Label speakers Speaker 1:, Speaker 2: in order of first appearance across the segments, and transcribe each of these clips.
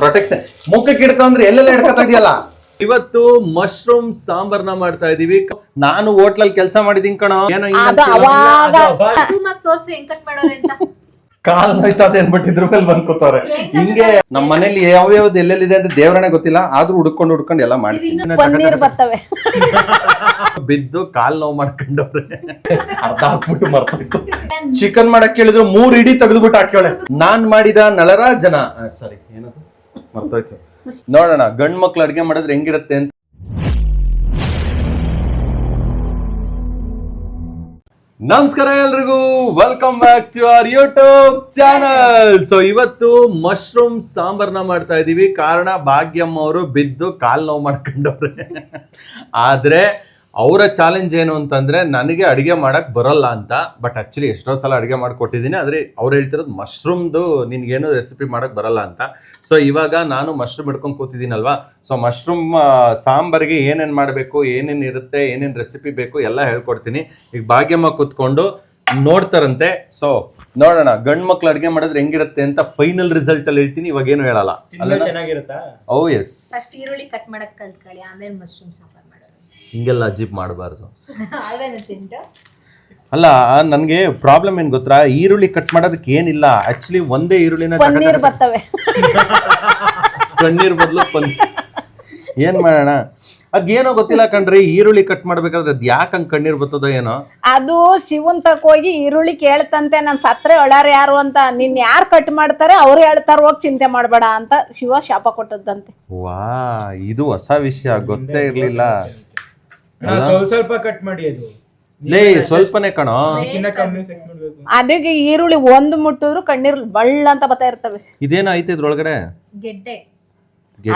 Speaker 1: Protection ಮುಖಕ್ಕೆ ಹಿಡ್ಕೊಂಡ್ರೆ ಎಲ್ಲೆಲ್ಲ ಹಿಡ್ಕೊತಾ ಇದೆಯಲ್ಲ? ಇವತ್ತು ಮಶ್ರೂಮ್ ಸಾಂಬಾರ್ನ ಮಾಡ್ತಾ ಇದೀವಿ. ನಾನು ಹೋಟ್ಲಲ್ಲಿ ಕೆಲಸ ಮಾಡಿದೀನಿ ಕಣೋ. ಏನೋ ಹಿಂಗ್
Speaker 2: ಅದು? ಅವಾಗ
Speaker 3: ಸುಮಾಗ್ ಹೆಂಗ್ ಕಟ್ ಮಾಡೋರೆ ಅಂತ.
Speaker 1: ಕಾಲ್ ನೋಯ್ತದೆ ಅನ್ಬಿಟ್ಟು ಇದ್ರ ಮೇಲೆ ಬಂದ್ ಕೂತವ್ರೆ. ಹಿಂಗೆ ನಮ್ಮ ಮನೇಲಿ ಯಾವ ಯಾವ್ದು ಎಲ್ಲೆಲ್ಲಿದೆ ಅಂತ ದೇವ್ರನೇ ಗೊತ್ತಿಲ್ಲ. ಆದ್ರೂ ಹುಡ್ಕೊಂಡು ಹುಡ್ಕೊಂಡು ಎಲ್ಲ ಮಾಡ್ತೀನಿ.
Speaker 2: ಪನ್ನೀರ್ ಬರ್ತವೆ.
Speaker 1: ಬಿದ್ದು ಕಾಲ್ ನೋವು ಮಾಡ್ಕೊಂಡವ್ರೆ. ಅರ್ಧ ಹಾಕ್ಬಿಟ್ಟು ಮರ್ತೋಯ್ತು. ಚಿಕನ್ ಮಾಡಕ್ ಕೇಳಿದ್ರು ಮೂರ್ ಇಡಿ ತೆಗೆದ್ಬಿಟ್ಟು ಹಾಕ್ಯವಳೆ ನಾನ್ ಮಾಡಿದ ನಳರಾಜನ ಸಾರಿ ಏನದು? ಮರ್ತೋಯ್ತು. ನೋಡೋಣ, ಗಂಡು ಮಕ್ಳು ಅಡುಗೆ ಮಾಡಿದ್ರೆ ಹೆಂಗಿರುತ್ತೆ ಅಂತ. ನಮಸ್ಕಾರ ಎಲ್ರಿಗೂ welcome back to our YouTube channel so ಇವತ್ತು ಮಶ್ರೂಮ್ ಸಾಂಬಾರ್ನ ಮಾಡ್ತಾ ಇದೀವಿ. ಕಾರಣ, ಭಾಗ್ಯಮ್ಮ ಅವರು ಬಿದ್ದು ಕಾಲ್ ನೋವು ಮಾಡ್ಕೊಂಡವ್ರೆ. ಆದ್ರೆ ಅವರ ಚಾಲೆಂಜ್ ಏನು ಅಂತಂದ್ರೆ ನನಗೆ ಅಡುಗೆ ಮಾಡಕ್ ಬರಲ್ಲ ಅಂತ ಬಟ್ ಆಕ್ಚುಲಿ ಎಷ್ಟೋ ಸಲ ಅಡಿಗೆ ಮಾಡ್ಕೊಟ್ಟಿದ್ದೀನಿ ಆದ್ರೆ ಅವ್ರು ಹೇಳ್ತಿರೋದು ಮಶ್ರೂಮ್ದು ನಿನ್ಗೇನು ರೆಸಿಪಿ ಮಾಡಕ್ ಬರಲ್ಲ ಅಂತ. ಸೊ ಇವಾಗ ನಾನು ಮಶ್ರೂಮ್ ಹಿಡ್ಕೊಂಡು ಕೂತಿದ್ದೀನಲ್ವಾ? ಸೊ ಮಶ್ರೂಮ್ ಸಾಂಬಾರ್ಗೆ ಏನೇನು ಮಾಡಬೇಕು ಏನೇನು ಇರುತ್ತೆ ಏನೇನು ರೆಸಿಪಿ ಬೇಕು ಎಲ್ಲ ಹೇಳ್ಕೊಡ್ತೀನಿ. ಈಗ ಭಾಗ್ಯಮ್ಮ ಕೂತ್ಕೊಂಡು ನೋಡ್ತಾರಂತೆ. ಸೊ ನೋಡೋಣ ಗಂಡ್ ಮಕ್ಳು ಅಡುಗೆ ಮಾಡಿದ್ರೆ ಹೆಂಗಿರುತ್ತೆ ಅಂತ ಫೈನಲ್ ರಿಸಲ್ಟ್ ಅಲ್ಲಿ ಹೇಳ್ತೀನಿ ಇವಾಗ ಏನು ಹೇಳಲ್ಲ. ಓ ಎಸ್
Speaker 3: ಫಸ್ಟ್ ಈರುಳ್ಳಿ ಕಟ್ ಮಾಡಕ್ ಕಲ್ತ್ಕೊಳ್ಳಿ ಆಮೇಲೆ ಮಶ್ರೂಮ್ ಸಾಂಬಾರ್.
Speaker 1: ಹಿಂಗೆಲ್ಲ ಅಜೀಬ್ ಮಾಡಬಾರ್ದು. ಅಲ್ಲ ನನಗೆ ಪ್ರಾಬ್ಲಮ್ ಏನ್ ಗೊತ್ತಾ? ಈರುಳ್ಳಿ ಕಟ್ ಮಾಡೋದಕ್ಕೆ ಏನಿಲ್ಲ. ಆಕ್ಚುಲಿ ಒಂದೇ ಈರುಳ್ಳಿನ
Speaker 2: ಪನ್ನೀರ್ ಬರ್ತವೆ
Speaker 1: ಕಣ್ಣೀರ್ ಬದಲು ಪನ್ ಏನ್ ಮಾಡೋಣ? ಅದೇನೋ ಗೊತ್ತಿಲ್ಲ ಕಣ್ರಿ ಈರುಳ್ಳಿ ಕಟ್ ಮಾಡ್ಬೇಕಾದ್ರೆ ಅದ್ ಯಾಕೆ ಹಂಗ್ ಕಣ್ಣೀರ್ ಬರ್ತದೋ ಏನೋ?
Speaker 2: ಅದು ಶಿವನ್ ತಕ್ ಹೋಗಿ ಈರುಳ್ಳಿ ಕೇಳ್ತಂತೆ ನನ್ ಸತ್ರೆ ಒಳಾರ ಯಾರು ಅಂತ. ನಿನ್ ಯಾರು ಕಟ್ ಮಾಡ್ತಾರೆ ಅವ್ರು ಹೇಳ್ತಾರ ಹೋಗಿ ಚಿಂತೆ ಮಾಡಬೇಡ ಅಂತ ಶಿವ ಶಾಪ ಕೊಟ್ಟದ್ದಂತೆ.
Speaker 1: ವಾ ಇದು ಹೊಸ ವಿಷಯ ಗೊತ್ತೇ ಇರ್ಲಿಲ್ಲ.
Speaker 4: ಸ್ವಲ್ಪ ಸ್ವಲ್ಪ ಕಟ್ ಮಾಡಿ ಅದು.
Speaker 1: ಲೇ ಸ್ವಲ್ಪನೇ ಕಣೋ.
Speaker 4: ಅದಕ್ಕಿಂತ ಕಮ್ಮಿ ಕಟ್ ಮಾಡ್ಬೇಕು.
Speaker 2: ಅದಕ್ಕೆ ಈರುಳ್ಳಿ ಒಂದು ಮುಟ್ಟಿದ್ರು ಕಣ್ಣೀರ್ ಬಳ್ಳ ಅಂತ ಬತ್ತಾ ಇರ್ತವೆ.
Speaker 1: ಇದೇನೋ ಐತೆ ಇದ್ರೊಳಗಡೆ?
Speaker 3: ಗೆಡ್ಡೆ.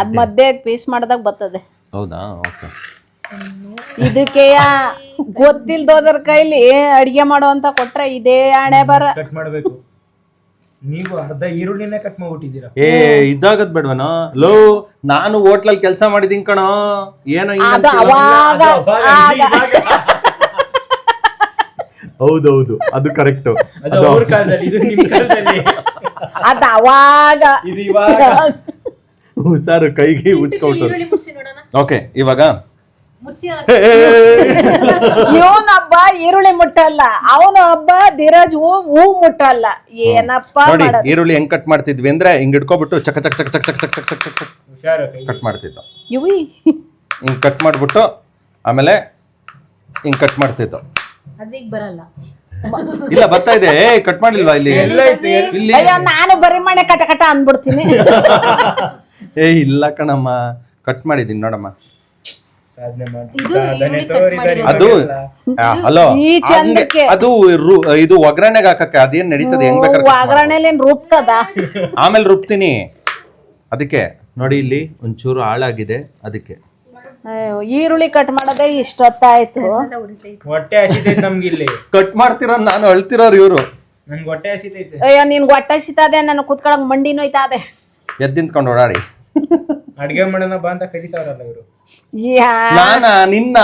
Speaker 2: ಅದ್ ಮಧ್ಯೆ ಪೀಸ್ ಮಾಡ್ದಾಗ ಬತ್ತದೆ
Speaker 1: ಹೌದಾ? ಓಕೆ.
Speaker 2: ಇದಕ್ಕೆ ಗೊತ್ತಿಲ್ದೋದ್ರ ಕೈಲಿ ಅಡಿಗೆ ಮಾಡೋ ಅಂತ ಕೊಟ್ರೆ ಇದೇ ಹಣೆ ಬರ
Speaker 4: ಕಟ್ ಮಾಡ್ಬೇಕು. ನೀವು ಅರ್ಧ ಈರುಳ್ಳಿನೇ ಕಟ್ ಮಾಡ್ಬಿಟ್ಟಿದ್ದೀರಾ.
Speaker 1: ಏ ಇದ್ದಾಗದ್ ಬೇಡವನೋ. ಲೋ ನಾನು ಹೋಟ್ಲಲ್ಲಿ ಕೆಲಸ ಮಾಡಿದೀನಿ ಕಣೋ. ಏನೋ ಹಿಂಗ್
Speaker 2: ಅದು
Speaker 1: ಅಂತೀಯ?
Speaker 2: ಅವಾಗ.
Speaker 1: ಹೌದೌದು ಅದು ಕರೆಕ್ಟ್
Speaker 4: ಅದು ಅವ್ರ ಕಾಲದಲ್ಲಿ ಇದು ನಿಮ್ ಕಾಲದಲ್ಲಿ.
Speaker 2: ಅದ್ ಅವಾಗ
Speaker 4: ಇದು ಇವಾಗ.
Speaker 1: ಹುಷಾರು ಕೈಗೆ ಉಚ್ಕೊಟ್ಟು
Speaker 3: ಈರುಳ್ಳಿ ಮುರ್ಸಿ ನೋಡೋಣ.
Speaker 1: ಓಕೆ ಇವಾಗ
Speaker 2: ಇವನ ಹಬ್ಬ ಈರುಳ್ಳಿ ಮುಟ್ಟಲ್ಲ ಅವನ ಹಬ್ಬ ಧೀರಜ್ ಹೂ ಹೂ ಮುಟ್ಟಲ್ಲ ಏನಪ್ಪ
Speaker 1: ನೋಡಿ
Speaker 2: ಮಾಡೋದು?
Speaker 1: ಈರುಳ್ಳಿ ಹೆಂಗ್ ಕಟ್ ಮಾಡ್ತಿದ್ವಿ ಅಂದ್ರೆ ಹಿಂಗ್ ಇಟ್ಕೊಬಿಟ್ಟು ಚಕ ಚಕ್ ಚಕ್ ಚಕ್ ಚಕ್ ಚಕ್ ಚಕ್ ಚಕ್ ಚಕ್ ಕಟ್ ಮಾಡ್ತಿದ್ದೋ.
Speaker 2: ಇವಿ
Speaker 1: ಹಿಂಗ್ ಕಟ್ ಮಾಡ್ಬಿಟ್ಟು ಆಮೇಲೆ ಹಿಂಗ್ ಕಟ್ ಮಾಡ್ತಿದ್ದ.
Speaker 3: ಅದ್ರಿಗೆ ಬರಲ್ಲ.
Speaker 1: ಇಲ್ಲ ಬರ್ತಾ ಇದೆ. ಏ ಕಟ್ ಮಾಡಿಲ್ವಾ ಇಲ್ಲಿ?
Speaker 4: ಎಲ್ಲ ಐತೆ
Speaker 1: ಇಲ್ಲಿ.
Speaker 2: ಅಯ್ಯೋ ನಾನು ಬರೀ ಮನೆ ಕಟ ಕಟ ಅಂದ್ಬಿಡ್ತೀನಿ.
Speaker 1: ಏ ಇಲ್ಲ ಕಣಮ್ಮ. ಕಟ್ ಮಾಡಿದೀನಿ ನೋಡಮ್ಮ.
Speaker 4: ಸಾಧನೆ ಮಾಡಿ
Speaker 1: ಅದು ಹಲೋ.
Speaker 2: ಈ ಚಂದಕ್ಕೆ.
Speaker 1: ಅದು ರು- ಇದು ಒಗ್ಗರಣೆಗೆ ಹಾಕಕ್ಕೆ ಅದೇನ್ ನಡೀತದೆ? ಹೆಂಗ್ ಬೇಕಾದ್ರೆ cut ಮಾಡ್ಬೋದು.
Speaker 2: ರುಬ್ತದ? ರೂಪ್ತದ
Speaker 1: ಆಮೇಲೆ ರುಬ್ತೀನಿ. ಅದಕ್ಕೆ ನೋಡಿ ಇಲ್ಲಿ ಒಂಚೂರು ಹಾಳಾಗಿದೆ. ಅದಕ್ಕೆ.
Speaker 2: ಅಯ್ಯೋ, ಈರುಳ್ಳಿ ಕಟ್ ಮಾಡೋದೇ ಇಷ್ಟೊತ್ತಾಯ್ತು.
Speaker 4: ಹೊಟ್ಟೆ ಹಸಿತೈತೆ ನಮ್ಗೆ ಇಲ್ಲಿ
Speaker 1: ಕಟ್ ಮಾಡ್ತಿರೋ? ನಾನು ಅಳ್ತಿರೋರು ಇವರು.
Speaker 4: ನನ್ಗೆ ಹೊಟ್ಟೆ ಹಸಿತೈತೆ.
Speaker 2: ಅಯ್ಯೋ ನಿನ್ ಹೊಟ್ಟೆ ಸಿತಾದೆ ನಾನು ಕುತ್ಕೊಳಕ್ ಮಂಡಿ ನೋಯ್ತಾದೆ.
Speaker 1: ಎದ್ದು ನಿಂತ್ಕೊಂಡು ಓಡಾಡಿ.
Speaker 4: ಅಡ್ಗೆ ಮಾಡೋಣ ಬಾ ಅಂತ ಕರಿತಾವ್ರಲ್ಲ ಇವರು.
Speaker 1: ನಾನ ನಿನ್ನ?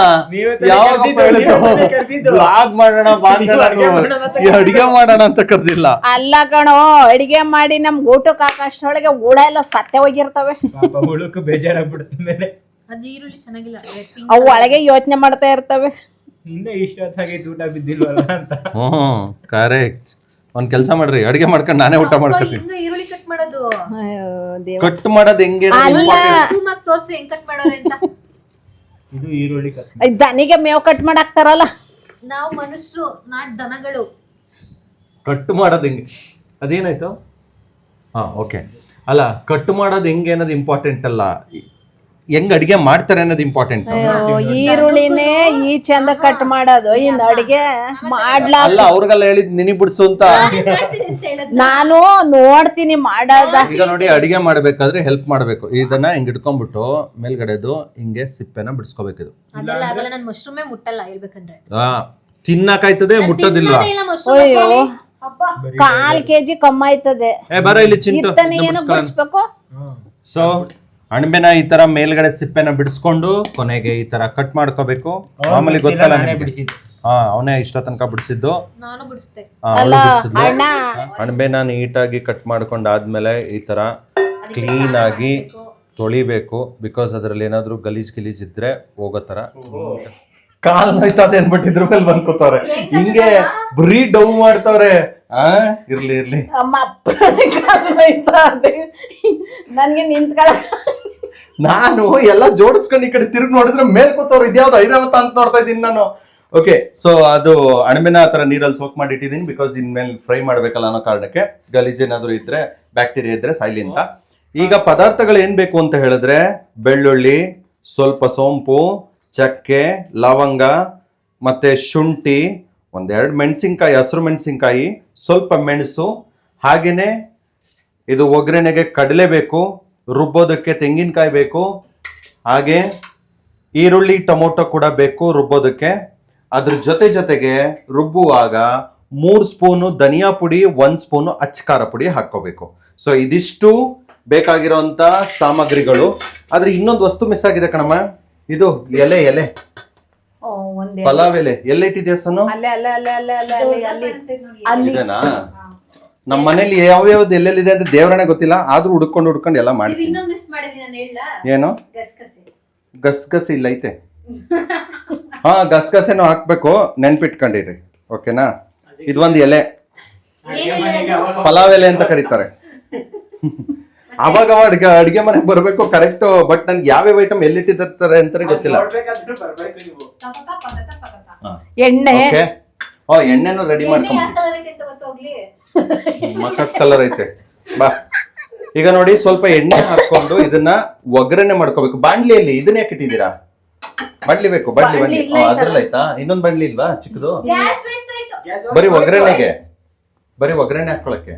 Speaker 1: ಯಾವಾಗ. ಬ್ಲಾಗ್ ಮಾಡೋಣ
Speaker 4: ಅಡ್ಗೆ ಮಾಡೋಣ ಅಂತ
Speaker 1: ಈ ಅಡಿಗೆ ಮಾಡೋಣ ಅಂತ ಕರ್ದಿಲ್ಲ.
Speaker 2: ಅಲ್ಲ ಕಣೋ ಅಡಿಗೆ ಮಾಡಿ ನಮ್ ಊಟಕ್ಕೆ ಹಾಕಷ್ಟೊಳಗೆ ಊಡ ಎಲ್ಲ ಸತ್ತೆ ಹೋಗಿರ್ತವೆ.
Speaker 4: ಬೇಜಾರಾಗ್ಬಿಡುತ್ತೆ ಮೇಲೆ.
Speaker 3: ಅದು ಈರುಳ್ಳಿ ಚೆನ್ನಾಗಿಲ್ಲ pink
Speaker 2: ಅವು ಒಳಗೆ ಯೋಚನೆ ಮಾಡ್ತಾ ಇರ್ತವೆ.
Speaker 4: ಇನ್ನೂ ಇಷ್ಟೊತ್ತಾಗೈತೆ ಊಟ ಬಿದ್ದಿಲ್ವಲ್ಲ ಅಂತ.
Speaker 1: ಹ್ಮ್ ಕರೆಕ್ಟ್ ಒಂದ್ ಕೆಲ್ಸ ಮಾಡ್ರಿ ಅಡಿಗೆ ಮಾಡ್ಕೊಂಡು ನಾನೇ ಊಟ ಮಾಡ್ಕೊತೀನಿ.
Speaker 3: ಈರುಳ್ಳಿ ಕಟ್ ಮಾಡೋದು.
Speaker 2: ಅಯ್ಯೋ
Speaker 1: ಕಟ್ ಮಾಡೋದು ಹೆಂಗೆ
Speaker 2: ಅಲ್ಲ
Speaker 3: ತೋರ್ಸಿ ಹೆಂಗ್ ಕಟ್ ಮಾಡೋರೆ ಅಂತ.
Speaker 4: ಇದು ಈರುಳ್ಳಿ ಕಟ್
Speaker 2: ದನಿಗೆ ಮೇವ್ ಕಟ್ ಮಾಡಾಕ್ತಾರಲ್ಲ
Speaker 3: ನಾವು ಮನುಷ್ಯರು ನಾಟ್ ದನಗಳು.
Speaker 1: ಕಟ್ ಮಾಡೋದು ಹೆಂಗೆ? ಅದೇನಾಯ್ತು? ಹಾ ಓಕೆ ಅಲ್ಲ ಕಟ್ ಮಾಡೋದು ಹೆಂಗೆ ಅನ್ನೋದು ಇಂಪಾರ್ಟೆಂಟ್ ಅಲ್ಲ. ಹೆಂಗ್ ಅಡಿಗೆ ಮಾಡ್ತಾರೆ ಅನ್ನೋದು ಇಂಪಾರ್ಟೆಂಟ್
Speaker 2: ಈರುಳ್ಳಿನೇ ಈ ಚಂದ ಕಟ್ ಮಾಡೋದು. ಇನ್ ಅಡಿಗೆ ಮಾಡ್ಲಾ
Speaker 1: ಅಲ್ಲ ಅವ್ರಿಗೆಲ್ಲ ಹೇಳಿದ್ ನಿನಿ ಬಿಡ್ಸು ಅಂತ
Speaker 2: ನಾನು ನೋಡ್ತೀನಿ ಮಾಡೋದ.
Speaker 1: ಈಗ ನೋಡಿ ಅಡಿಗೆ ಮಾಡ್ಬೇಕಾದ್ರೆ ಹೆಲ್ಪ್ ಮಾಡ್ಬೇಕು. ಇದನ್ನ ಹಿಂಗ್ ಇಟ್ಕೊಂಡ್ಬಿಟ್ಟು ಮೇಲ್ಗಡೆದು ಹಿಂಗೆ ಸಿಪ್ಪೆನ ಬಿಡಿಸ್ಕೋಬೇಕು ಇದು
Speaker 3: ಅದೆಲ್ಲ ಆಗಲ್ಲ ನಾನು ಮಶ್ರೂಮೇ ಮುಟ್ಟಲ್ಲ ಹೇಳ್ಬೇಕಂದ್ರೆ.
Speaker 1: ಆ, ತಿನ್ನಕಾಯ್ತದೆ ಮುಟ್ಟೋದಿಲ್ಲ.
Speaker 2: ಅಯ್ಯೋ. ಕಾಲ್ ಕೆಜಿ ಕಮ್ಮ ಆಯ್ತದೆ.
Speaker 1: ಏ ಬರ ಇಲ್ಲಿ ಚಿಂಟು.
Speaker 2: ಬಿಡಿಸ್ಬೇಕು?
Speaker 1: ಸೊ ಅಣಬೆನ ಈ ತರ ಮೇಲ್ಗಡೆ ಸಿಪ್ಪೆನ ಬಿಡಿಸ್ಕೊಂಡು ಕೊನೆಗೆ ಈ ತರ ಕಟ್ ಮಾಡ್ಕೋಬೇಕು. ಮಾಮೂಲಿ ಗೊತ್ತಲ್ಲ ನಿಮ್ಗೆ. ಹಾ ಅವನೇ ಇಷ್ಟ ತನಕ ಬಿಡಿಸಿದ್ದು. ಅಣಬೆನ ನೀಟಾಗಿ ಕಟ್ ಮಾಡ್ಕೊಂಡಾದ್ಮೇಲೆ ಈ ತರ ಕ್ಲೀನ್ ಆಗಿ. ತೊಳಿಬೇಕು. ಬಿಕಾಸ್ ಅದ್ರಲ್ಲಿ ಏನಾದ್ರೂ ಗಲೀಜ್ ಗಿಲೀಜ್ ಇದ್ರೆ ಹೋಗೋ ತರ. ಕಾಲ್ ನೋಯ್ತದೆ ಅನ್ಬಿಟ್ಟಿದ್ರ ಮೇಲೆ ಬಂದ್ಕೋತಾರೆ ಹಿಂಗೆ ಬರೀ ಡೌ ಮಾಡ್ತಾವ್ರೆ. ಆ ಇರ್ಲಿ ಇರ್ಲಿ.
Speaker 2: ಅಮ್ಮ ನನ್ಗೆ ನಿಂತ್ಕೊಳ
Speaker 1: ನಾನು ಎಲ್ಲ ಜೋಡಿಸ್ಕೊಂಡು ಈ ಕಡೆ ತಿರುಗಿ ನೋಡಿದ್ರೆ ಮೇಲ್ ಕೂತವ್ರು ಇದ್ಯಾವ್ದು ಐರಾವತ ಅಂತ ನೋಡ್ತಾ ಇದ್ದೀನಿ ನಾನು. ಓಕೆ ಸೊ ಅದು ಅಣಬೆನ ಆ ಥರ ನೀರಲ್ಲಿ ಸೋಕ್ ಮಾಡಿ ಇಟ್ಟಿದ್ದೀನಿ ಬಿಕಾಸ್ ಇನ್ಮೇಲೆ ಫ್ರೈ ಮಾಡಬೇಕಲ್ಲ ಅನ್ನೋ ಕಾರಣಕ್ಕೆ ಗಲೀಜ್ ಏನಾದರೂ ಇದ್ರೆ ಬ್ಯಾಕ್ಟೀರಿಯಾ ಇದ್ರೆ ಸೈಲಿಂತ ಈಗ ಪದಾರ್ಥಗಳು ಏನ್ ಬೇಕು ಅಂತ ಹೇಳಿದ್ರೆ ಬೆಳ್ಳುಳ್ಳಿ, ಸ್ವಲ್ಪ ಸೋಂಪು, ಚಕ್ಕೆ, ಲವಂಗ, ಮತ್ತೆ ಶುಂಠಿ, ಒಂದೆರಡು ಮೆಣಸಿನ್ಕಾಯಿ, ಹಸಿರು ಮೆಣಸಿನ್ಕಾಯಿ, ಸ್ವಲ್ಪ ಮೆಣಸು ಹಾಗೆಯೇ ಇದು ಒಗ್ಗರಣೆಗೆ ಕಡಲೆ ಬೇಕು ರುಬ್ಬೋದಕ್ಕೆ ತೆಂಗಿನಕಾಯಿ ಬೇಕು ಹಾಗೆ ಈರುಳ್ಳಿ ಟೊಮೊಟೊ ಕೂಡ ಬೇಕು ರುಬ್ಬೋದಕ್ಕೆ. ಅದ್ರ ಜೊತೆ ಜೊತೆಗೆ ರುಬ್ಬುವಾಗ ಮೂರು ಸ್ಪೂನು ಧನಿಯಾ ಪುಡಿ ಒಂದು ಸ್ಪೂನು ಅಚ್ಚಕಾರ ಪುಡಿ ಹಾಕ್ಕೋಬೇಕು. ಸೊ ಇದಿಷ್ಟು ಬೇಕಾಗಿರೋಂಥ ಸಾಮಗ್ರಿಗಳು. ಆದ್ರೆ ಇನ್ನೊಂದು ವಸ್ತು ಮಿಸ್ ಆಗಿದೆ ಕಣಮ್ಮ. ಇದು ಎಲೆ ಎಲೆ.
Speaker 2: ಓ ಒಂದೇ
Speaker 1: ಪಲಾವ್ ಎಲೆ. ಎಲೆ ಇಟ್ಟಿದ್ಯಾ ಸೋನು?
Speaker 2: ಅಲ್ಲೇ ಅಲ್ಲೇ ಅಲ್ಲೇ ಅಲ್ಲೇ ಅಲ್ಲೇ ಅಲ್ಲಿ. ಅಲ್ಲಿ
Speaker 3: ಕಾಣಿಸ್ತೈತೆ ನೋಡಿ.
Speaker 2: ಅಲ್ಲಿ.
Speaker 1: ಇದೆನಾ? ನಮ್ಮ ಮನೇಲಿ ಯಾವ್ಯಾವ್ದು ಎಲ್ಲೆಲ್ಲಿದೆ ಅಂತ ದೇವರನೆ ಗೊತ್ತಿಲ್ಲ ಆದ್ರೂ ಹುಡ್ಕೊಂಡು ಹುಡ್ಕೊಂಡು ಎಲ್ಲ
Speaker 3: ಮಾಡಿ
Speaker 1: ಮಾಡ್ತೀನಿ.
Speaker 3: ಇನ್ನೊಂದ್ ಮಿಸ್ ಮಾಡಿದ್ರಿ ನಾನು ಹೇಳ.
Speaker 1: ಏನು?
Speaker 3: ಗಸಗಸೆ
Speaker 1: ಗಸಗಸೆ ಇಲ್ಲ ಐತೆ. ಹಾ ಗಸಗಸೆನೂ ಹಾಕ್ಬೇಕು ನೆನ್ಪಿಟ್ಕೊಂಡಿರಿ ಓಕೆನಾ? ಇದೊಂದು ಎಲೆ. ಪಲಾವ್ ಎಲೆ ಅಂತ ಕರೀತಾರೆ. ಅವಾಗ ಅವಾಗ ಅಡ್ಗೆ ಅಡ್ಗೆ ಮನೆಗೆ ಬರಬೇಕು ಕರೆಕ್ಟ್ ಬಟ್ ನನ್ಗೆ ಯಾವ್ಯಾವ ಐಟಮ್ ಎಲ್ಲಿಟ್ಟಿದ್ದಾರೆ ಅಂತ ಗೊತ್ತಿಲ್ಲ.
Speaker 2: ಎಣ್ಣೆ.
Speaker 1: ಓಕೆ. ಓ ಎಣ್ಣೆನೂ ರೆಡಿ
Speaker 3: ಎಣ್ಣೆ ಯಾವ ಕಲರ್ ಐತೆ. ಅಂತ
Speaker 1: ಮಖದ ಕಲರ್ ಐತೆ ಬಾ. ಈಗ ನೋಡಿ ಸ್ವಲ್ಪ ಎಣ್ಣೆ ಹಾಕೊಂಡು ಇದನ್ನ ಒಗ್ಗರಣೆ ಮಾಡ್ಕೋಬೇಕು. ಬಾಂಡ್ಲಿಯಲ್ಲಿ ಇದನ್ನ ಯಾಕೆ ಇಟ್ಟಿದ್ದೀರಾ? ಬಾಣ್ಲಿ ಬೇಕು ಬಾಣ್ಲಿ ಬಾಣ್ಲಿ ಅದ್ರಲ್ಲಿ ಆಯ್ತಾ ಇನ್ನೊಂದ್ ಬಾಣ್ಲಿ ಇಲ್ವಾ ಚಿಕ್ಕದು? ಬರೀ ಒಗ್ಗರಣೆಗೆ. ಬರೀ ಒಗ್ಗರಣೆ ಹಾಕೊಳಕ್ಕೆ.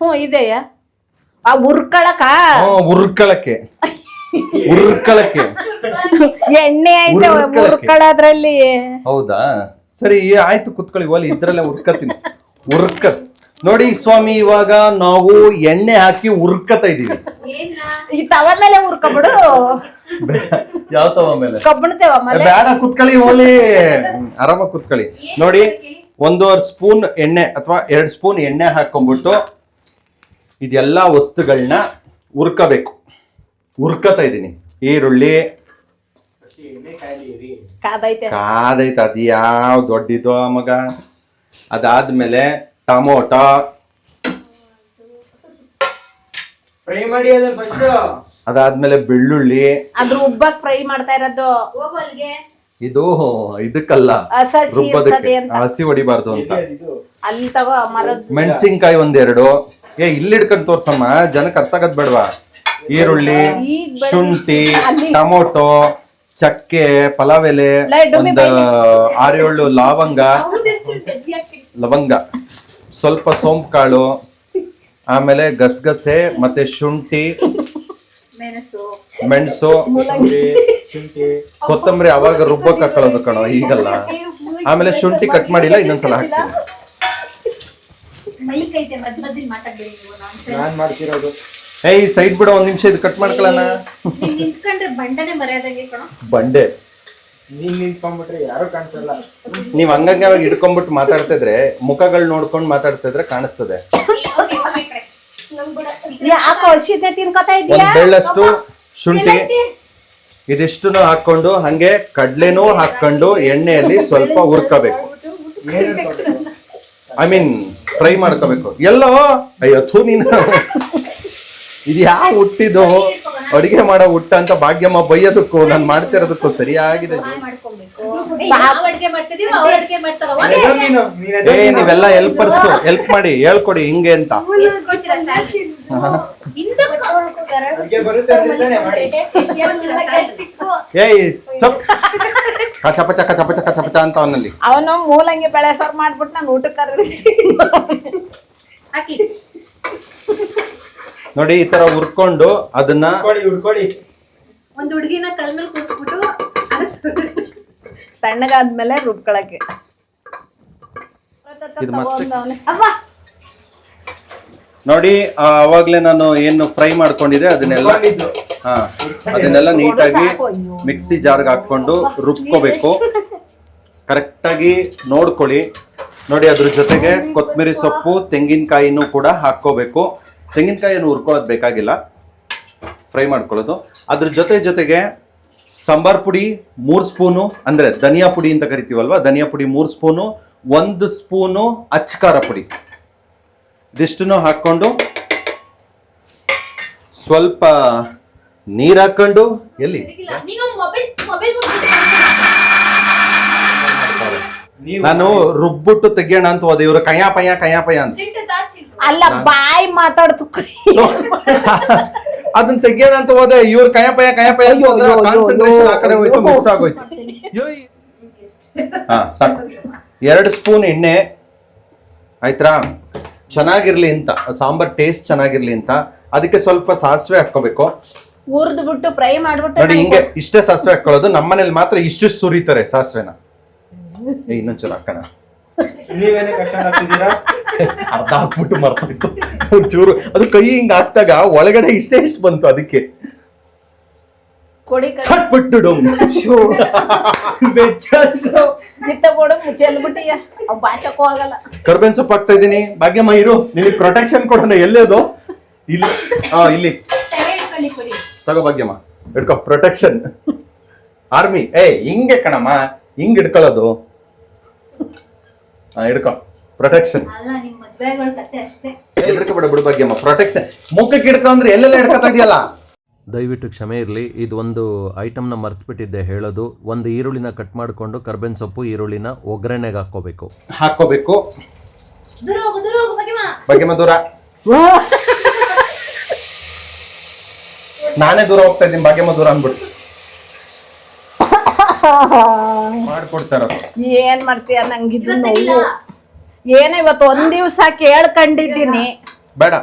Speaker 2: ಹ್ಞೂ ಇದೆಯಾ? ಆ ಉರ್ಕೊಳಕ
Speaker 1: ಉರ್ಕೊಳಕ್ಕೆ ಉರ್ಕೊಳಕ್ಕೆ
Speaker 2: ಎಣ್ಣೆ ಐತೆ. ಉರ್ಕೊಳ್ಳೋದ್ರಲ್ಲಿ
Speaker 1: ಹೌದಾ? ಸರಿ ಆಯ್ತು ಕುತ್ಕೊಳ್ಳಿ ಒಲಿ ಇದ್ರಲ್ಲೇ ಉರ್ಕತೀನಿ ಉರ್ಕ ನೋಡಿ ಸ್ವಾಮಿ ಇವಾಗ ನಾವು ಎಣ್ಣೆ ಹಾಕಿ ಉರ್ಕತಾ ಇದೀವಿ
Speaker 2: ಈ ಮೇಲೆ
Speaker 1: ಯಾವ ತವ ಮೇಲೆ?
Speaker 2: ಕಬ್ಬಣ ತವ ಮೇಲೆ.
Speaker 1: ಬೇಡ ಕುತ್ಕೊಳ್ಳಿ ಓಲಿ ಆರಾಮಾಗಿ ಕುತ್ಕೊಳ್ಳಿ. ನೋಡಿ ಒಂದೂವರೆ ಸ್ಪೂನ್ ಎಣ್ಣೆ ಅಥವಾ ಎರಡ್ ಸ್ಪೂನ್ ಎಣ್ಣೆ ಹಾಕೊಂಡ್ಬಿಟ್ಟು ಇದೆಲ್ಲ ವಸ್ತುಗಳನ್ನ ಉರ್ಕಬೇಕು ಉರ್ಕತಾ ಇದ್ದೀನಿ. ಈರುಳ್ಳಿ.
Speaker 2: ಕಾದೈತೆ.
Speaker 1: ಅದು ಯಾವ ದೊಡ್ಡಿದೋ ಮಗ. ಅದಾದ್ಮೇಲೆ ಟಮೋಟೊ.
Speaker 4: ಫ್ರೈ ಮಾಡಿ ಅದನ್ನ ಫಸ್ಟ್
Speaker 1: ಅದಾದ್ಮೇಲೆ ಬೆಳ್ಳುಳ್ಳಿ.
Speaker 2: ಅದ್ರ ಉಬ್ಬಕ್ ಫ್ರೈ ಮಾಡ್ತಾ ಇರೋದು.
Speaker 1: ಇದು ಇದಕ್ಕಲ್ಲ.
Speaker 2: ಹಸಿ
Speaker 1: ರುಬ್ಬೋದಕ್ಕೆ.
Speaker 2: ಇರ್ತದೆ ಅಂತ.
Speaker 1: ಹಸಿ ಹೊಡಿಬಾರ್ದು ಅಂತ.
Speaker 4: ಇದು
Speaker 2: ಅಲ್ಲಿ ತಗೋ ಮರದ
Speaker 1: ಮೆಣಸಿನ್ಕಾಯಿ ಒಂದೆರಡು. ಏ ಇಲ್ಲಿ ಹಿಡ್ಕೊಂಡು ತೋರ್ಸಮ್ಮ. ಜನಕ್ಕೆ ಅರ್ಥ ಆಗದ್ ಬೇಡವಾ? ಈರುಳ್ಳಿ
Speaker 2: ಈಗ ಬೆಳ್ಳುಳ್ಳಿ.
Speaker 1: ಶುಂಠಿ
Speaker 2: ಅಲ್ಲಿ.
Speaker 1: ಟೊಮೊಟೊ ಚಕ್ಕೆ ಪಲಾವ್ ಎಲೆ
Speaker 2: ಲೈ, ಡುಮ್ಮಿ
Speaker 1: ಒಂದು ಆರೇಳು ಲವಂಗ. ಲವಂಗ. ಸ್ವಲ್ಪ ಸೋಂಪು ಕಾಳು ಆಮೇಲೆ ಗಸಗಸೆ ಮತ್ತೆ ಶುಂಠಿ
Speaker 3: ಮೆಣಸು.
Speaker 1: ಮೆಣಸು
Speaker 4: ಶುಂಠಿ
Speaker 1: ಕೊತ್ತಂಬರಿ ಅವಾಗ ರುಬ್ಬಕ್ ಹಾಕೊಳ್ಳೋದು ಕಣೋ ಈಗಲ್ಲ. ಆಮೇಲೆ ಶುಂಠಿ ಕಟ್ ಮಾಡಿಲ್ಲ ಇನ್ನೊಂದ್ಸಲ ಹಾಕ್ತೀನಿ.
Speaker 3: ನಾನ್
Speaker 4: ಮಾಡ್ತಿರೋದು.
Speaker 1: ಏಯ್ ಸೈಡ್ ಬಿಡೋ ಒಂದ್ ನಿಮಿಷ ಇದು ಕಟ್ ಮಾಡ್ಕೊಳ್ಳೋಣ.
Speaker 3: ನೀವ್ ನಿಂತ್ಕೊಂಡ್ರೆ ಬಂಡನೆ ಮರ್ಯಾದಂಗೆ ಕಣೋ.
Speaker 1: ಬಂಡೆ.
Speaker 4: ನೀನ್ ನಿಂತ್ಕೊಂಡ್ಬಿಟ್ರೆ ಯಾರು ಕಾಣಿಸಲ್ಲ
Speaker 1: ನೀವ್ ಹಂಗಂಗೆ ಅವಾಗ ಹಿಡ್ಕೊಂಡ್ಬಿಟ್ಟು ಮಾತಾಡ್ತಿದ್ರೆ ಮುಖಗಳು ನೋಡ್ಕೊಂಡು ಮಾತಾಡ್ತಾ ಇದ್ರೆ ಕಾಣಿಸ್ತದೆ
Speaker 2: ಯಾಕೋ ಹಸಿದ್ನೆ ತಿನ್ಕೋತಾ
Speaker 1: ಒಂದ್
Speaker 2: ಇದೀಯಾ
Speaker 1: ಬೆಳ್ಳಷ್ಟು ಶುಂಠಿ ಇದಿಷ್ಟನ್ನು ಹಾಕೊಂಡು ಹಂಗೆ ಕಡ್ಲೆನೂ ಹಾಕೊಂಡು ಎಣ್ಣೆಯಲ್ಲಿ ಸ್ವಲ್ಪ ಹುರ್ಕೋಬೇಕು. ಐ ಮೀನ್ ಫ್ರೈ ಮಾಡ್ಕೋಬೇಕು. ಎಲ್ಲೋ? ಅಯ್ಯೋ ಥೂ ನೀನು. ಇದು ಯಾವ ಹುಟ್ಟಿದ್ದು? ಅಡಿಗೆ ಮಾಡೋ ಹುಟ್ಟ ಅಂತ ಭಾಗ್ಯಮ್ಮ ಬೈಯೋದಕ್ಕೂ ನಾನು ಮಾಡ್ತಿರೋದಕ್ಕೂ ಸರಿಯಾಗಿದೆ ಏ. ನೀವೆಲ್ಲ ಹೆಲ್ಪರ್ಸ್ ಹೆಲ್ಪ್ ಮಾಡಿ ಹೇಳ್ಕೊಡಿ ಹಿಂಗೆ ಅಂತ.
Speaker 4: ಚಪ
Speaker 1: ಏಯ್ ಚಪ್. ಕಚ ಪಚ ಕಚ ಪಚ ಕಚ ಪಚ ಅಂತ ಅವನಲ್ಲಿ.
Speaker 2: ಅವನು ಮೂಲಂಗಿ ಬೆಳೆ ಸಾರು ಮಾಡ್ಬಿಟ್ಟು ನಾನು ಊಟಕ್ಕೆ ಕರೀ
Speaker 3: ಹಾಕಿ.
Speaker 1: ನೋಡಿ ಈ ತರ ಹುರ್ಕೊಂಡು ಅದನ್ನ
Speaker 4: ಹುಡ್ಕೊಳ್ಳಿ
Speaker 3: ಒಂದು ಹುಡ್ಗಿನ ಕಲ್ ಮೇಲೆ ಕೂರ್ಸ್ಬಿಟ್ಟು
Speaker 2: ತಣ್ಣಗಾದ್ಮೇಲೆ ರುಬ್ಕೊಳಕ್ಕೆ.
Speaker 1: ಇದು ಮತ್ತೆ-
Speaker 2: ತಗೊಂಡವ್ನೆ.
Speaker 1: ನೋಡಿ ಅವಾಗ್ಲೇ ನಾನು ಏನು ಫ್ರೈ ಮಾಡ್ಕೊಂಡಿದ್ದೆ ಅದನ್ನೆಲ್ಲ. ಹಾ ಅದನ್ನೆಲ್ಲ ನೀಟಾಗಿ ಮಿಕ್ಸಿ ಜಾರ್ಗೆ ಹಾಕೊಂಡು ರುಬ್ಕೋಬೇಕು. ಕರೆಕ್ಟಾಗಿ ನೋಡ್ಕೊಳ್ಳಿ. ನೋಡಿ ಅದ್ರ ಜೊತೆಗೆ ಕೊತ್ತಂಬರಿ ಸೊಪ್ಪು ತೆಂಗಿನಕಾಯಿನೂ ಕೂಡ ಹಾಕ್ಕೋಬೇಕು. ತೆಂಗಿನಕಾಯಿಯನ್ನು ಹುರ್ಕೊಳ್ಳೋದು ಬೇಕಾಗಿಲ್ಲ. ಫ್ರೈ ಮಾಡ್ಕೊಳ್ಳೋದು. ಅದ್ರ ಜೊತೆ ಜೊತೆಗೆ ಸಾಂಬಾರ್ ಪುಡಿ ಮೂರು ಸ್ಪೂನು ಅಂದರೆ ಧನಿಯಾ ಪುಡಿ ಅಂತ ಕರಿತೀವಲ್ವ? ಧನಿಯಾ ಪುಡಿ ಮೂರು ಸ್ಪೂನು ಒಂದು ಸ್ಪೂನು ಅಚ್ಚಕಾರ ಪುಡಿ. ಇದಿಷ್ಟನ್ನು ಹಾಕ್ಕೊಂಡು ಸ್ವಲ್ಪ ನೀರು ಹಾಕ್ಕೊಂಡು ಎಲ್ಲಿ?
Speaker 3: ನೀನು
Speaker 1: ರುಬ್ಬಿಟ್ಟು ತೆಗಿಯೋಣ ಅಂತ ಹೋದೆ. ಇವರು ಕಯ್ಯ ಪಯ್ಯ ಕಯ್ಯ ಪಯ್ಯ ಅಂತ.
Speaker 2: ಅಲ್ಲ ಬಾಯಿ ಮಾತಾಡ್ತು
Speaker 1: ಅದನ್ನ ತೆಗಿಯೋದಂತ ಹೋದೆ ಇವ್ರ ಕಯಪಯ ಪಯ್ಯ ಪಯ ಪಯ್ಯ ಅಂತ
Speaker 2: ಅಯ್ಯೋ,
Speaker 1: ಹೋದ್ರೆ
Speaker 2: ಅಯ್ಯೋ,
Speaker 1: ಕಾನ್ಸಂಟ್ರೇಷನ್ ಆ ಕಡೆ ಹೋಯ್ತು ಮಿಸ್ ಆಗೋಯ್ತು. ಹಾ ಸಾಕು. ಎರಡು ಸ್ಪೂನ್ ಎಣ್ಣೆ ಆಯ್ತಾ? ಚೆನ್ನಾಗಿರ್ಲಿ ಅಂತ ಸಾಂಬಾರ್ ಟೇಸ್ಟ್ ಚೆನ್ನಾಗಿರ್ಲಿ ಅಂತ. ಅದಕ್ಕೆ ಸ್ವಲ್ಪ ಸಾಸಿವೆ ಹಾಕೋಬೇಕು
Speaker 2: ಹುರಿದು ಬಿಟ್ಟು ಫ್ರೈ ಮಾಡ್ಬಿಟ್ಟು
Speaker 1: ನೋಡಿ ಹಿಂಗೆ ಇಷ್ಟೇ ಸಾಸಿವೆ ಹಾಕೊಳ್ಳೋದು ನಮ್ಮನೇಲಿ ಮಾತ್ರ ಇಷ್ಟಿಷ್ಟು ಸುರಿತಾರೆ ಸಾಸಿವೆನ. ಏ ಇನ್ನೊಂಚೂರು ಹಾಕೋಣ.
Speaker 4: ನೀವೇನೇ ಕಷ್ಟ
Speaker 1: ಅರ್ಧ ಹಾಕ್ಬಿಟ್ಟು ಮರ್ತಿತ್ತು. ಒಂಚೂರು. ಅದು ಕೈ ಹಿಂಗ್ ಹಾಕ್ದಾಗ ಒಳಗಡೆ ಇಷ್ಟೇ ಇಷ್ಟು ಬಂತು ಅದಕ್ಕೆ.
Speaker 2: ಕೊಡಿ ಕಡೆ
Speaker 1: ಸಟ್ಬಿಟ್ಟು ಡೊಂಗ್
Speaker 4: ಬೆಚ್ಚಂದು.
Speaker 2: ಚಿತ್ತ ಕೊಡು ಚೆಲ್ಬಿಟ್ಟಿಯ ಅವ್ ಬಾಚಕ್ಕೂ ಆಗಲ್ಲ.
Speaker 1: ಕರ್ಬೇನ್ ಸೊಪ್ಪು ಹಾಕ್ತಾ ಇದೀನಿ ಭಾಗ್ಯಮ್ಮ ಇರು. ನಿನಗೆ ಪ್ರೊಟೆಕ್ಷನ್ ಕೊಡೋಣ. ಎಲ್ಲೇದು? ಇಲ್ಲಿ. ಹಾ ಇಲ್ಲಿ. ತಗೋ ಭಾಗ್ಯಮ್ಮ. ಹಿಡ್ಕೊ. ಪ್ರೊಟೆಕ್ಷನ್ ಆರ್ಮಿ ಏ ಹಿಂಗೆ ಕಣಮ್ಮ. ಹಿಂಗ್ ಹಿಡ್ಕೊಳ್ಳೋದು. ಹಾ ಹಿಡ್ಕೊ. ಪ್ರೊಟೆಕ್ಷನ್ ಬಿಡು ಭಾಗ್ಯಮ್ಮ. ಪ್ರೊಟೆಕ್ಷನ್ ಮುಖಕ್ಕೆ ಹಿಡ್ಕೊಂಡ್ರೆ ಎಲ್ಲೆಲ್ಲ ಹಿಡ್ಕೊತಾ ಇದೆಯಲ್ಲ? ದಯವಿಟ್ಟು ಕ್ಷಮೆ ಇರಲಿ. ಇದು ಒಂದು ಐಟಮ್ನ ಮರ್ತ್ಬಿಟ್ಟಿದ್ದೆ ಹೇಳೋದು. ಒಂದು ಈರುಳ್ಳಿನ ಕಟ್ ಮಾಡಿಕೊಂಡು ಕರ್ಬೇನ್ ಸೊಪ್ಪು ಈರುಳ್ಳಿನ ಒಗ್ಗರಣೆಗೆ ಹಾಕೋಬೇಕು ಹಾಕೋಬೇಕು
Speaker 3: ದೂರ ಹೋಗು ದೂರ ಹೋಗು ಬಗೆಮ
Speaker 1: ಭಾಗ್ಯಮ್ಮ ದೂರ. ನಾನೇ ದೂರ ಹೋಗ್ತಾ ಇದ್ದೀನಿ. ಭಾಗ್ಯಮ್ಮ ದೂರ ಅಂದ್ಬಿಟ್ಟು ಮಾಡ್ಕೊಡ್ತಾರ
Speaker 2: ಏನ್ ಮಾಡ್ತೀಯ? ನಂಗಿದು
Speaker 3: ಇವತ್ತಿಲ್ಲ
Speaker 2: ನೋವು. ಏನ ಇವತ್ತು ಒಂದ್ ದಿವ್ಸ ಕೇಳ್ಕೊಂಡಿದ್ದೀನಿ.
Speaker 1: ಬೇಡ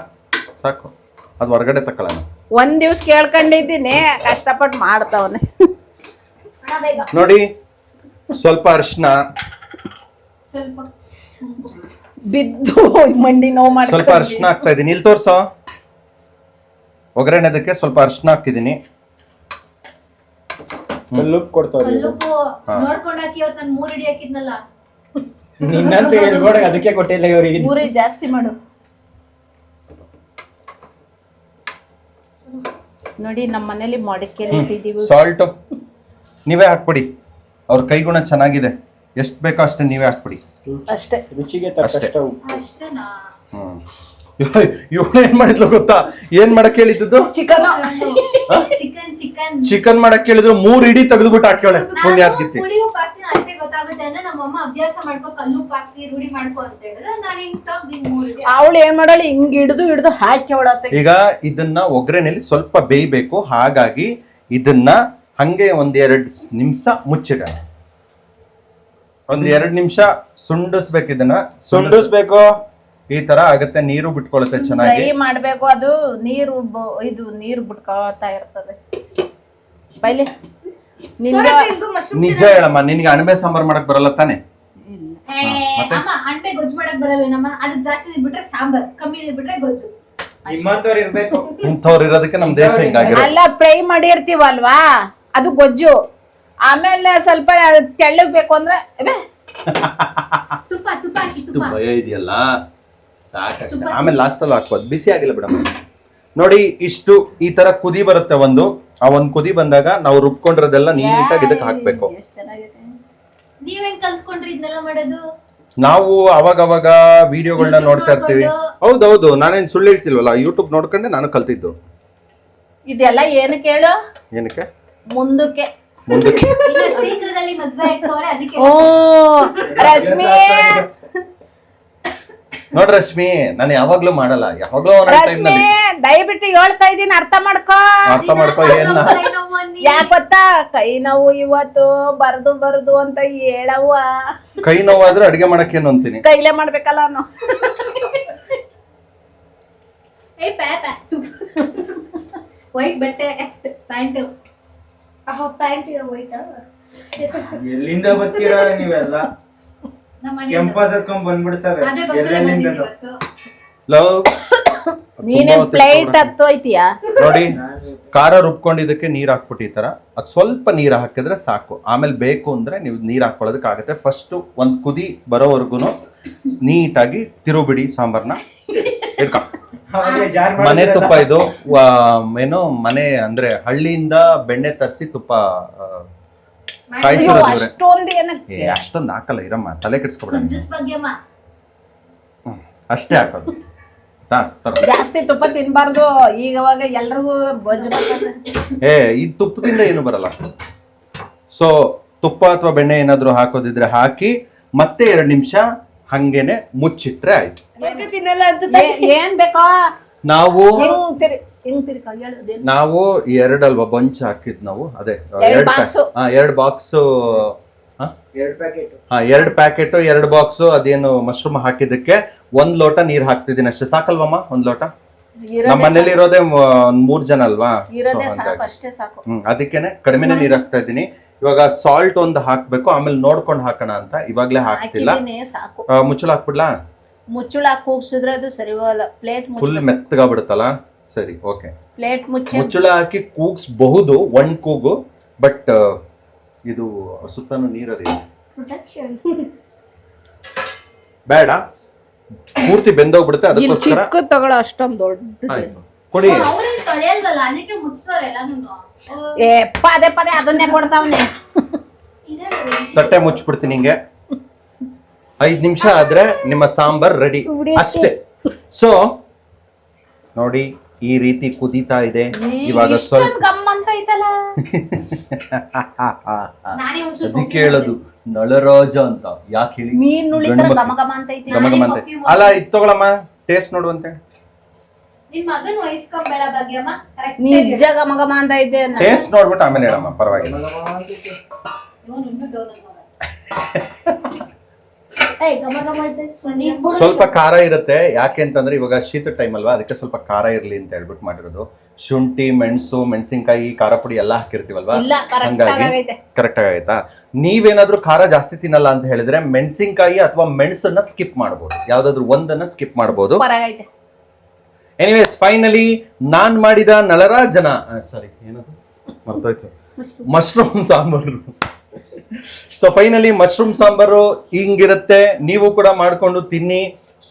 Speaker 1: ಸಾಕು. ಅದು ಹೊರಗಡೆ ತಕೊಳ್ಳೋಣ.
Speaker 2: ಒಂದ್ ದಿವ್ಸ ಕೇಳ್ಕೊಂಡಿದ್ದೀನಿ ಕಷ್ಟಪಟ್ಟು ಮಾಡ್ತಾವನೆ.
Speaker 1: ನೋಡಿ ಸ್ವಲ್ಪ ಅರಿಶಿನ.
Speaker 3: ಸ್ವಲ್ಪ
Speaker 2: ಬಿದ್ದು ಮಂಡಿ ನೋವು ಮಾಡಿ
Speaker 1: ಸ್ವಲ್ಪ ಅರಿಶಿನ ಹಾಕ್ತಾ ಇದ್ದೀನಿ. ಇಲ್ಲಿ ತೋರ್ಸೋ. ಒಗ್ಗರಣೆದಕ್ಕೆ ಸ್ವಲ್ಪ ಅರಿಶಿನ ಹಾಕಿದ್ದೀನಿ
Speaker 4: ಕಲ್ಲುಪ್ಪು ಕೊಡ್ತಾವ್ರಿ
Speaker 3: ಕಲ್ಲುಪ್ಪು ನೋಡ್ಕೊಂಡು ಹಾಕಿ ಇವತ್ತು ನಾನು ಮೂರು ಹಿಡಿ ಹಾಕಿದ್ನಲ್ಲ.
Speaker 4: ನಿನ್ನಂತ ಹೇಳ್ಬೇಡ ಅದಕ್ಕೆ ಕೊಟ್ಟಿಲ್ಲ ಇವರಿಗೆ.
Speaker 2: ಊರಿ ಜಾಸ್ತಿ ಮಾಡು. ನೋಡಿ ನಮ್ಮ ಮನೇಲಿ ಮಡಕೆ ಇಟ್ಟಿದೀವಿ
Speaker 1: ಸಾಲ್ಟು ನೀವೇ ಹಾಕ್ಬಿಡಿ. ಅವ್ರ ಕೈಗುಣ ಚೆನ್ನಾಗಿದೆ. ಎಷ್ಟು ಬೇಕೋ ಅಷ್ಟೇ ನೀವೇ ಹಾಕ್ಬಿಡಿ.
Speaker 2: ಅಷ್ಟೇ.
Speaker 4: ರುಚಿಗೆ
Speaker 1: ಅಷ್ಟೇ.
Speaker 4: ತಕ್ಕಷ್ಟ ಉಪ್ಪು.
Speaker 3: ಅಷ್ಟೇನಾ?
Speaker 1: ಹ್ಮ್. ಇವಳು ಏನ್ ಮಾಡಿದ್ಲು ಗೊತ್ತಾ? ಏನ್ ಮಾಡಕ್ ಹೇಳಿದ್ದು
Speaker 2: ಚಿಕನ್.
Speaker 3: Chicken chicken.
Speaker 1: ಚಿಕನ್ ಮಾಡಕ್ ಹೇಳಿದ್ರು ಮೂರ್ ಇಡಿ ತೆಗೆದ್ಬಿಟ್ಟು ಹಾಕ್ಯವಳೆ ಪುಣ್ಯಾತ್ಗಿತ್ತಿ
Speaker 3: ಮುಂದೆ ಉಪ್ಪು ಹಾಕ್ತೀನಿ ಅಷ್ಟೇ ಗೊತ್ತಾಗುತ್ತೆ ಅಂದ್ರೆ ಅಭ್ಯಾಸ ಮಾಡ್ಕೊ ಕಲ್ಲುಪ್ಪು ಹಾಕ್ತಿ ರೂಢಿ ಮಾಡ್ಕೊ ಅಂತ ಹೇಳಿದ್ರೆ ನಾನು ಹಿಂಗ್ ತಗ್ದು ಹಿಂಗ್ ಮೂರ್ ಹಿಡಿ
Speaker 2: ಅವಳು ಏನ್ ಮಾಡಲಿ ಹಿಂಗ್ ಹಿಡಿದು ಹಿಡಿದು ಹಾಕಿ ಅವಳತ್ತೆ
Speaker 1: ಈಗ ಇದನ್ನ ಒಗ್ಗರಣೆಯಲ್ಲಿ ಸ್ವಲ್ಪ ಬೇಯ್ಬೇಕು ಹಾಗಾಗಿ ಇದನ್ನ ಹಂಗೆ ಒಂದ್ ಎರಡ್ ನಿಮಿಷ ಮುಚ್ಚಿಡೋಣ. ಒಂದ್ ಎರಡ್ ನಿಮಿಷ ಸುಂಡಿಸ್ಬೇಕು ಇದನ್ನ.
Speaker 4: ಸುಂಡಿಸ್ಬೇಕು.
Speaker 1: ಈ ತರ ಆಗತ್ತೆ ನೀರು ಬಿಟ್ಕೊಳುತ್ತೆ ಚೆನ್ನಾಗಿ.
Speaker 2: ಫ್ರೈ ಮಾಡ್ಬೇಕು ಅದು ನೀರು ಬ- ಇದು ನೀರು ಬಿಟ್ಕೊಳ್ತಾ ಇರ್ತದೆ. ಬೈಲಿ ನಿಂಗೆ
Speaker 1: ನಿಜ ಹೇಳಮ್ಮ ನಿನ್ಗೆ ಅಣಬೆ ಸಾಂಬಾರ್ ಮಾಡಕ್ ಬರಲ್ಲ ತಾನೆ?
Speaker 3: ಏ, ಅಮ್ಮ ಅಣ್ಬೆ ಗೊಜ್ಜು ಮಾಡಕ್ ಬರಲ್ವೇನಮ್ಮ ಅದು ಜಾಸ್ತಿ ನೀರ್ ಬಿಟ್ರೆ ಸಾಂಬಾರ್ ಕಮ್ಮಿ ನೀರ್ ಬಿಟ್ರೆ ಗೊಜ್ಜು.
Speaker 4: ನಿಮ್ಮಂತವ್ರು ಇರ್ಬೇಕು.
Speaker 1: ಇಂಥವ್ರು ಇರೋದಕ್ಕೆ ನಮ್ ದೇಶ
Speaker 2: ಅಲ್ಲ ಫ್ರೈ ಮಾಡಿರ್ತೀವಲ್ವಾ? ಅದು ಗೊಜ್ಜು. ಆಮೇಲೆ ಸ್ವಲ್ಪ ತೆಳ್ಳಗ್ ಬೇಕು ಅಂದ್ರೆ ಅಬೆ,
Speaker 3: ತುಪ್ಪ ತುಪ್ಪ ಹಾಕಿ ತುಪ್ಪ.
Speaker 1: ಭಯ ಇದೆಯಲ್ಲ? ಸಾಕಷ್ಟೇ. ಆಮೇಲೆ ಲಾಸ್ಟಲ್ಲಿ ಹಾಕ್ಬೋದು. ಬಿಸಿ ಆಗಿಲ್ಲ ಬಿಡಮ್ಮ. ನೋಡಿ ಇಷ್ಟು ಈ ತರ ಕುದಿ ಬರುತ್ತೆ ಒಂದು. ಆ ಒಂದು ಕುದಿ ಬಂದಾಗ ನಾವು ರುಬ್ಕೊಂಡಿರೋದೆಲ್ಲ ನೀಟಾಗಿ ಇದಕ್ಕೆ ಹಾಕ್ಬೇಕು.
Speaker 2: ಎಷ್ಟ್ ಚೆನ್ನಾಗಿದೆ.
Speaker 3: ನೀವ್ ಹೆಂಗ್ ಕಲ್ತ್ಕೊಂಡ್ರಿ ಇದನ್ನೆಲ್ಲ ಮಾಡೋದು?
Speaker 1: ನಾವು ಅವಾಗ ಅವಾಗ ವಿಡಿಯೋಗಳನ್ನ ನೋಡ್ತಾ ಇರ್ತೀವಿ. ಹೌದೌದು ನಾನೇನ್ ಸುಳ್ಳು ಹೇಳ್ತಿಲ್ವಲ್ಲ ಯೂಟ್ಯೂಬ್ ನೋಡ್ಕೊಂಡೆ ನಾನು ಕಲ್ತಿದ್ದು.
Speaker 2: ಇದೆಲ್ಲ ಏನಕ್ಕೆ ಹೇಳು?
Speaker 1: ಏನಕ್ಕೆ?
Speaker 2: ಮುಂದಕ್ಕೆ.
Speaker 1: ಮುಂದಕ್ಕೆ.
Speaker 3: ಶೀಘ್ರದಲ್ಲಿ ಮದ್ವೆ ಆಯ್ತವ್ರೆ ಅದಕ್ಕೆ.
Speaker 2: ಓ ರಶ್ಮಿ!
Speaker 1: ನೋಡ್ ರಶ್ಮಿ ನಾನು ಯಾವಾಗ್ಲೂ ಮಾಡಲ್ಲ. ಯಾವಾಗ್ಲೂ ಒಂದ್ ಟೈಮ್
Speaker 2: ರಶ್ಮಿ ದಯವಿಟ್ಟು ಹೇಳ್ತಾ ಇದೀನಿ ಅರ್ಥ ಮಾಡ್ಕೋ.
Speaker 1: ಅರ್ಥ ಮಾಡ್ಕೋ ಏನ್
Speaker 3: ಕೈ ನೋವು
Speaker 2: ಗೊತ್ತಾ? ಕೈ ನೋವು ಇವತ್ತು ಬರ್ದು ಬರ್ದು ಅಂತ ಹೇಳವ್ವ.
Speaker 1: ಕೈ ಆದ್ರೆ ಅಡಿಗೆ ಮಾಡಕ್ಕೇನು ಅಂತೀನಿ?
Speaker 2: ಕೈಲೇ ಮಾಡ್ಬೇಕಲ್ಲ ನಾನು
Speaker 3: ಏ ಪ್ಯಾ ಪ್ಯಾ ವೈಟ್ ಬಟ್ಟೆ ಪ್ಯಾಂಟ್ ಅಹೋ ಪ್ಯಾಂಟ್ ವೈಟ್
Speaker 4: ಎಲ್ಲಿಂದ ಬರ್ತೀರಾ ನೀವೆಲ್ಲ? ಕೆಂಪಾಸ್ ಎತ್ಕೊಂಡ್ ಬಂದ್ಬಿಡ್ತಾರೆ. ಎಲ್ಲೆಲ್ಲಿಂದ
Speaker 1: ಲವ್
Speaker 2: ನೀನೇನ್ ಪ್ಲೇಟ್ ಹತ್ತೋಯ್ತೀಯಾ?
Speaker 1: ನೋಡಿ ಖಾರ ರುಬ್ಕೊಂಡಿದ್ದಕ್ಕೆ ನೀರ್ ಹಾಕ್ಬಿಟ್ಟು ಈ ತರ. ಅದ್ ಸ್ವಲ್ಪ ನೀರ್ ಹಾಕಿದ್ರೆ ಸಾಕು. ಆಮೇಲೆ ಬೇಕು ಅಂದ್ರೆ ನೀವು ನೀರ್ ಹಾಕೊಳ್ಳೋದಕ್ಕೆ ಆಗುತ್ತೆ ಫಸ್ಟ್ ಒಂದ್ ಕುದಿ ಬರೋವರೆಗೂ ನೀಟಾಗಿ ತಿರುಬಿಡಿ ಸಾಂಬಾರ್ನ. ಇಟ್ಕೊ ಮನೆ ತುಪ್ಪ ಇದು ವಾ, ಏನು ಮನೆ ಅಂದ್ರೆ ಹಳ್ಳಿಯಿಂದ ಬೆಣ್ಣೆ ತರಿಸಿ ತುಪ್ಪ ಆ,
Speaker 2: ಅಯ್ಯೋ,
Speaker 1: ಕಾಯಿಸಿರೋದು ಇವ್ರೆ.
Speaker 2: ಅಷ್ಟೊಂದು ಏನಕ್ಕೆ
Speaker 1: ಏ ಅಷ್ಟೊಂದು ಹಾಕಲ್ಲ ಇರಮ್ಮ ತಲೆ ಕೆಡಿಸ್ಕೊಬೇಡ ಅಷ್ಟೇ ಹಾಕೋದು. ತಾ.
Speaker 2: ಜಾಸ್ತಿ ತುಪ್ಪ ತಿನ್ಬಾರ್ದು ಈಗವಾಗ ಎಲ್ರಿಗೂ ಬೊಜ್ಜು ಬರ್ತದೆ.
Speaker 1: ಏ ಈ ತುಪ್ಪದಿಂದ ಏನು ಬರಲ್ಲ. ಸೊ ತುಪ್ಪ ಅಥವಾ ಬೆಣ್ಣೆ ಏನಾದ್ರೂ ಹಾಕೋದಿದ್ರೆ ಹಾಕಿ ಮತ್ತೆ ಎರಡು ನಿಮಿಷ ಹಂಗೇನೆ ಮುಚ್ಚಿಟ್ರೆ ಆಯ್ತು.
Speaker 2: ಏನ್ ಬೇಕೋ?
Speaker 1: ನಾವು
Speaker 2: ಹಿಂಗ್ ತಿರಿ
Speaker 1: ನಾವು ಎರಡಲ್ವಾ ಬಂಚ್ ಹಾಕಿದ್ ನಾವು ಅದೇ
Speaker 2: ಎರಡ್
Speaker 1: ಬಾಕ್ಸ್
Speaker 4: ಎರಡ್ ಪ್ಯಾಕೆಟ್
Speaker 1: ಹಾ? ಎರಡು ಪ್ಯಾಕೆಟ್ ಎರಡು ಬಾಕ್ಸ್ ಅದೇನು ಮಶ್ರೂಮ್ ಹಾಕಿದ್ದಕ್ಕೆ ಒಂದ್ ಲೋಟ ನೀರ್ ಹಾಕ್ತಿದ್ದೀನಿ ಅಷ್ಟೇ. ಸಾಕಲ್ವಮ್ಮ ಒಂದ್ ಲೋಟ? ನಮ್ಮ ಮನೇಲಿ ಇರೋದೇ ಮೂರ್ ಜನ ಅಲ್ವಾ? So
Speaker 2: ಇರೋದೇ ಸಾಕು ಅಷ್ಟೇ ಸಾಕು.
Speaker 1: ಹ್ಮ್ ಅದಕ್ಕೇನೆ ಕಡಿಮೆನೆ ನೀರ್ ಹಾಕ್ತಾ ಇದ್ದೀನಿ. ಇವಾಗ ಸಾಲ್ಟ್ ಒಂದು ಹಾಕ್ಬೇಕು ಆಮೇಲೆ ನೋಡ್ಕೊಂಡು ಹಾಕೋಣ ಅಂತ. ಇವಾಗ್ಲೇ ಹಾಕ್ತಿಲ್ಲ.
Speaker 2: ಹಾಕಿದೀನಿ ಸಾಕು.
Speaker 1: ಮುಚ್ಚಳ ಹಾಕ್ಬಿಡ್ಲಾ?
Speaker 2: ಮುಚ್ಚಳ ಕೂಗ್ಸಿದ್ರೆ ಅದು ಸರಿ ಹೋಗಲ್ಲ. ಪ್ಲೇಟ್
Speaker 1: ಫುಲ್
Speaker 2: ಮೆತ್ತಗ
Speaker 1: ಬಿಡುತ್ತಲ್ಲ ಸರಿ ಓಕೆ
Speaker 2: ಪ್ಲೇಟ್ ಮುಚ್ಚಿ
Speaker 1: ಮುಚ್ಚಳ ಹಾಕಿ ಕೂಗ್ಸ್ಬಹುದು ಒಂದ್ ಕೂಗು ಬಟ್ ಇದು ಸುತ್ತಲೂ ನೀರಲ್ಲಿ ಬೇಡ. ಪೂರ್ತಿ ಬೆಂದೋಗ್ಬಿಡುತ್ತೆ
Speaker 2: ಇಲ್ಲಿ
Speaker 1: ಅದಕ್ಕೋಸ್ಕರ
Speaker 2: ಚಿಕ್ಕ ತಗೊಳ ಅಷ್ಟೊಂದು ದೊಡ್ಡ
Speaker 1: ಆಯ್ತು. ಕೊಡಿ.
Speaker 3: ಅವ್ರೇನ್ ತೊಳೆಯಲ್ವಲ್ಲ? ಅದಕ್ಕೆ ಮುಟ್ಸೋರ್ ಎಲ್ಲಾನು
Speaker 2: ಏ ಪದೇ ಪದೇ ಅದನ್ನೇ ಕೊಡ್ತಾವ್ನೆ.
Speaker 1: ತಟ್ಟೆ ಮುಚ್ಚಿಬಿಡ್ತೀನಿ ಹಿಂಗೆ. ಐದ್ ನಿಮಿಷ ಆದ್ರೆ ನಿಮ್ಮ ಸಾಂಬಾರ್ ರೆಡಿ ಅಷ್ಟೇ. ಸೊ ನೋಡಿ ಈ ರೀತಿ ಕುದೀತಾ ಇದೆ. ಇವಾಗ ಸ್ವಲ್ಪ
Speaker 3: ಕೇಳೋದು.
Speaker 1: ಅದಕ್ಕೆ ಹೇಳೋದು ನಳರಾಜ ಅಂತ. ಯಾಕೆ ಹೇಳಿ?
Speaker 2: ಮೀನ್ ಉಳಿತರ
Speaker 1: ಗಂಡು ಮಕ್ಳು.
Speaker 2: ಗಮ ಗಮ ಅಂತ.
Speaker 1: ಅಲ್ಲ ಇದು ತಗೊಳಮ್ಮ. ಟೇಸ್ಟ್ ನೋಡುವಂತೆ.
Speaker 2: ನಿಜ ಗಮಗಮ ಗಮ ಅಂತ ಇದೆ
Speaker 1: ಟೇಸ್ಟ್ ನೋಡ್ಬಿಟ್ಟು ಆಮೇಲೆ ಹೇಳಮ್ಮ ಪರವಾಗಿಲ್ಲ. ಸ್ವಲ್ಪ ಖಾರ ಇರುತ್ತೆ. ಯಾಕೆ ಅಂತಂದ್ರೆ ಇವಾಗ ಶೀತ ಟೈಮ್ ಅಲ್ವಾ? ಅದಕ್ಕೆ ಸ್ವಲ್ಪ ಖಾರ ಇರ್ಲಿ ಅಂತ ಹೇಳ್ಬಿಟ್ಟು ಮಾಡಿರೋದು. ಶುಂಠಿ ಮೆಣಸು ಮೆಣಸಿನಕಾಯಿ ಖಾರ ಪುಡಿ ಎಲ್ಲ ಹಾಕಿರ್ತೀವಲ್ವಾ?
Speaker 2: ಹಂಗಾಗಿ ಕರೆಕ್ಟ್ ಆಗೈತೆ?
Speaker 1: ನೀವೇನಾದ್ರೂ ಖಾರ ಜಾಸ್ತಿ ತಿನ್ನಲ್ಲ ಅಂತ ಹೇಳಿದ್ರೆ ಮೆಣಸಿನಕಾಯಿ ಅಥವಾ ಮೆಣಸನ್ನ ಸ್ಕಿಪ್ ಮಾಡಬಹುದು ಯಾವ್ದಾದ್ರು ಒಂದನ್ನ ಸ್ಕಿಪ್
Speaker 2: ಮಾಡಬಹುದು
Speaker 1: ಎನಿವೇಸ್ ಫೈನಲಿ ನಾನ್ ಮಾಡಿದ ನಳರಾಜನ ಸಾರಿ ಏನದು? ಮರ್ತೋಯ್ತು. Mushroom sambar. So finally mushroom sambar ಹಿಂಗಿರುತ್ತೆ. ನೀವು ಕೂಡ ಮಾಡ್ಕೊಂಡು ತಿನ್ನಿ.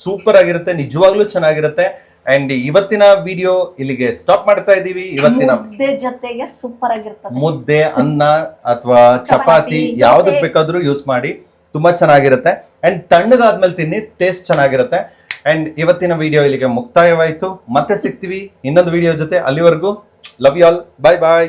Speaker 1: ಸೂಪರ್ ಆಗಿರುತ್ತೆ. ನಿಜವಾಗ್ಲೂ ಚೆನ್ನಾಗಿರುತ್ತೆ. ಅಂಡ್ ಇವತ್ತಿನ ವಿಡಿಯೋ ಇಲ್ಲಿಗೆ ಸ್ಟಾಪ್ ಮಾಡ್ತಾ ಇದೀವಿ ಇವತ್ತಿನ
Speaker 2: ಮುದ್ದೆ ಜೊತೆಗೆ ಸೂಪರ್ ಆಗಿರುತ್ತೆ
Speaker 1: ಮುದ್ದೆ ಅನ್ನ ಅಥವಾ ಚಪಾತಿ
Speaker 2: ಯಾವುದಕ್ಕೆ
Speaker 1: ಯಾವ್ದಕ್ ಬೇಕಾದ್ರೂ ಯೂಸ್ ಮಾಡಿ. ತುಂಬಾ ಚೆನ್ನಾಗಿರುತ್ತೆ. ಅಂಡ್ ತಣ್ಣಗಾದ್ಮೇಲೆ ತಿನ್ನಿ. ಟೇಸ್ಟ್ ಚೆನ್ನಾಗಿರುತ್ತೆ. ಅಂಡ್ ಇವತ್ತಿನ ವಿಡಿಯೋ ಇಲ್ಲಿಗೆ ಮುಕ್ತಾಯವಾಯ್ತು. ಮತ್ತೆ ಸಿಗ್ತೀವಿ ಇನ್ನೊಂದು ವಿಡಿಯೋ ಜೊತೆ ಅಲ್ಲಿವರೆಗೂ. Love you all bye bye